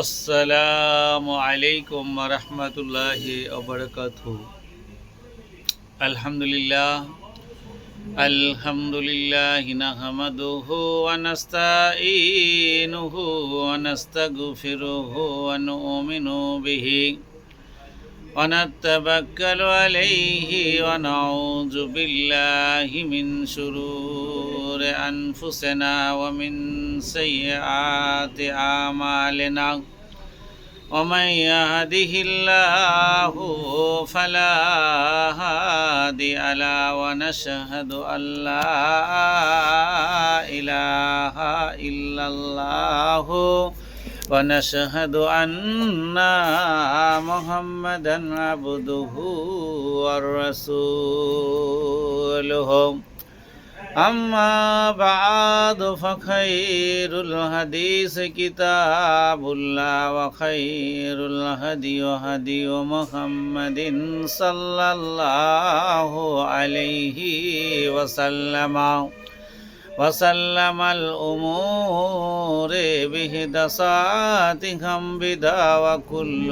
আসসালামু আলাইকুম রহমতুল্লাহ ওবরকাত আলহামদুলিল্লাহ আলহামদুলিল্লাহ নাহমাদুহু ওয়া নাস্তাঈনুহু ওয়া নাস্তাগফিরুহু ওয়া নু'মিনু বিহি। ونتوكل عليه ونعوذ بالله من شرور أنفسنا ومن سيئات أعمالنا ومن يهده الله فلا هادي له ونشهد أن لا إله إلا الله ونشهد أن محمدا عبده ورسوله. أما بعد فخير الحديث كتاب الله وخير الهدي هدي محمد صلى الله عليه وسلم. وسلم الأمور بهدساتهم بدا وكل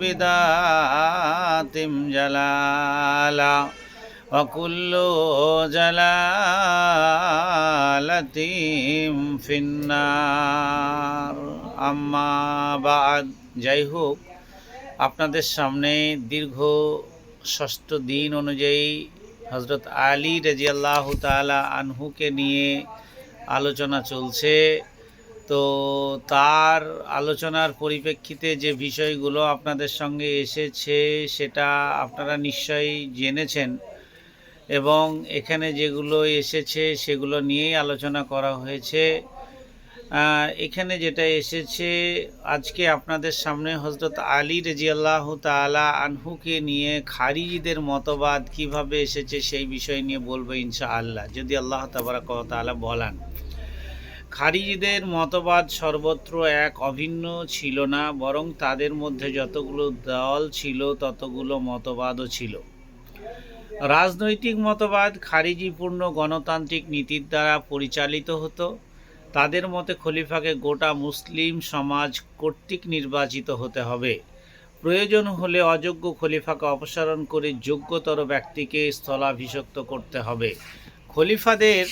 بدات جلالا وكل جلالة في النار أما بعد যাই হোক আপনাদের সামনে দীর্ঘ ষষ্ঠ দিন অনুযায়ী হজরত আলী রাজিয়াল্লাহ তালা আনহুকে নিয়ে আলোচনা চলছে তো তার আলোচনার পরিপ্রেক্ষিতে যে বিষয়গুলো আপনাদের সঙ্গে এসেছে সেটা আপনারা নিশ্চয়ই জেনেছেন এবং এখানে যেগুলো এসেছে সেগুলো নিয়েই আলোচনা করা হয়েছে। এখানে যেটা এসেছে, আজকে আপনাদের সামনে হজরত আলী রেজিয়াল্লাহ তালা আনহুকে নিয়ে খারিজিদের মতবাদ কীভাবে এসেছে সেই বিষয় নিয়ে বলব ইনশা আল্লাহ যদি আল্লাহ তাবারাক ওয়া তাআলা বলান। খারিজিদের মতবাদ সর্বত্র এক অভিন্ন ছিল না, বরং তাদের মধ্যে যতগুলো দল ছিল, ততগুলো মতবাদও ছিল। রাজনৈতিক মতবাদ খারিজিপূর্ণ গণতান্ত্রিক নীতির দ্বারা পরিচালিত হতো। তাদের মতে খলিফাকে গোটা মুসলিম সমাজ কর্তৃক নির্বাচিত হতে হবে। প্রয়োজন হলে অযোগ্য খলিফাকে অপসারণ করে যোগ্যতর ব্যক্তিকে স্থলাভিষিক্ত করতে হবে। খলিফাদের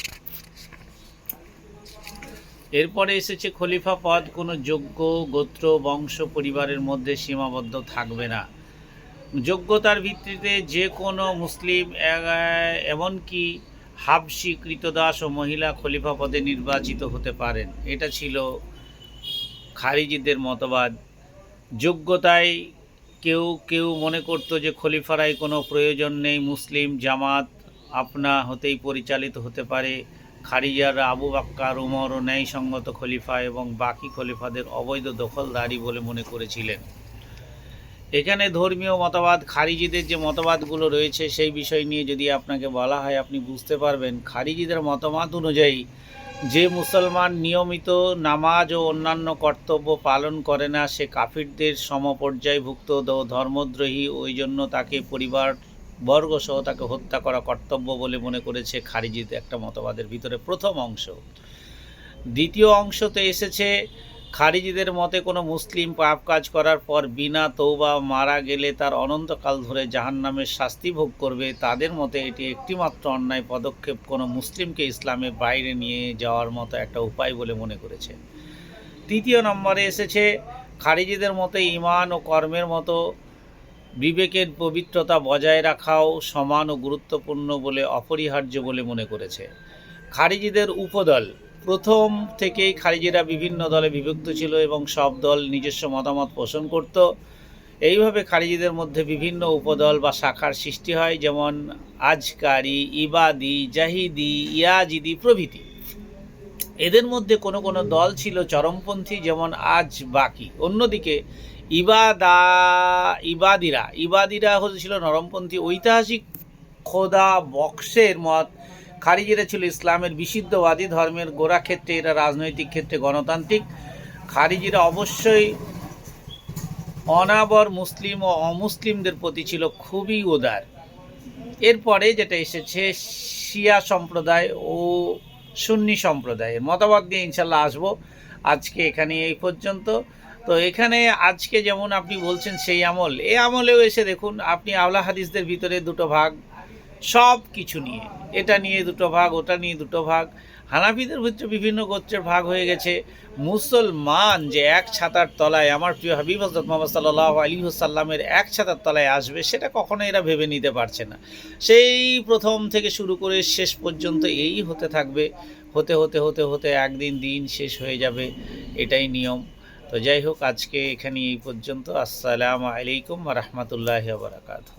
এরপরে এসেছে খলিফা পদ। কোনো যোগ্য, গোত্র, বংশ, পরিবারের মধ্যে সীমাবদ্ধ থাকবে না। যোগ্যতার ভিত্তিতে যে কোনো মুসলিম এমনকি হাবসি কৃতদাস ও মহিলা খলিফা পদে নির্বাচিত হতে পারেন। এটা ছিল খারিজিদের মতবাদ। যোগ্যতায় কেউ কেউ মনে করতো যে খলিফারাই কোনো প্রয়োজন নেই। মুসলিম জামাত আপনা হতেই পরিচালিত হতে পারে। খারিজাররা আবু বাক্কার উমর ও ন্যায়সঙ্গত খলিফা এবং বাকি খলিফাদের অবৈধ দখলদারি বলে মনে করেছিলেন। এখানে ধর্মীয় মতবাদ, খারিজিদের যে মতবাদগুলো রয়েছে সেই বিষয় নিয়ে যদি আপনাকে বলা হয়, আপনি বুঝতে পারবেন খারিজিদের মতবাদ অনুযায়ী যে মুসলমান নিয়মিত নামাজ ও অন্যান্য কর্তব্য পালন করে না, সে কাফিরদের সমপর্যায়ভুক্ত ধর্মদ্রোহী, ওই জন্য তাকে পরিবার বর্গ সহ তাকে হত্যা করা কর্তব্য বলে মনে করেছে খারিজিতে একটা মতবাদের ভিতরে প্রথম অংশ। দ্বিতীয় অংশতে এসেছে, খারিজিদের মতে কোনো মুসলিম পাপ কাজ করার পর বিনা তৌবা মারা গেলে তার অনন্তকাল ধরে জাহান্নামের শাস্তি ভোগ করবে। তাদের মতে এটি একটিমাত্র অন্যায় পদক্ষেপ, কোনো মুসলিমকে ইসলামের বাইরে নিয়ে যাওয়ার মতো একটা উপায় বলে মনে করেছে। তৃতীয় নম্বরে এসেছে, খারিজিদের মতে ইমান ও কর্মের মতো বিবেকের পবিত্রতা বজায় রাখাও সমান ও গুরুত্বপূর্ণ বলে অপরিহার্য বলে মনে করেছে। খারিজিদের উপদল। প্রথম থেকেই খারিজিরা বিভিন্ন দলে বিভক্ত ছিল এবং সব দল নিজস্ব মতামত পোষণ করত। এইভাবে খারিজিদের মধ্যে বিভিন্ন উপদল বা শাখার সৃষ্টি হয়, যেমন আজকারি, ইবাদি, জাহিদি, ইয়াজিদি প্রভৃতি। এদের মধ্যে কোনো কোনো দল ছিল চরমপন্থী, যেমন আজ বাকি। অন্যদিকে ইবাদা, ইবাদিরা। ইবাদিরা হচ্ছিল নরমপন্থী ঐতিহাসিক খোদা বক্সের মত। খারিজিরা ছিল ইসলামের বিশুদ্ধবাদী ধর্মের গোড়া ক্ষেত্রে, এরা রাজনৈতিক ক্ষেত্রে গণতান্ত্রিক। খারিজিরা অবশ্যই অনাবর মুসলিম ও অমুসলিমদের প্রতি ছিল খুবই উদার। এরপরে যেটা এসেছে, শিয়া সম্প্রদায় ও সুন্নি সম্প্রদায়ের। মতামত নিয়ে ইনশাল্লাহ আসব আজকে এখানে এই পর্যন্ত। তো এখানে আজকে যেমন আপনি বলছেন সেই আমল, এ আমলেও এসে দেখুন আপনি আওলা হাদিসদের ভিতরে দুটো ভাগ, সব কিছু নিয়ে, এটা নিয়ে দুটো ভাগ, ওটা নিয়ে দুটো ভাগ। হানাফিদের ভিতরে বিভিন্ন গোত্রের ভাগ হয়ে গেছে। মুসলমান যে এক ছাতার তলায়, আমার প্রিয় হাবিব হজরত মোহাম্মদ সাল্লাহ আলী সাল্লামের এক ছাতার তলায় আসবে, সেটা কখনো এরা ভেবে নিতে পারছে না। সেই প্রথম থেকে শুরু করে শেষ পর্যন্ত এই হতে থাকবে। হতে হতে হতে হতে একদিন দিন শেষ হয়ে যাবে, এটাই নিয়ম। তো যাই হোক আজকে এখানে এই পর্যন্ত। আসসালামু আলাইকুম রহমতুল্লাহ বারাকাতু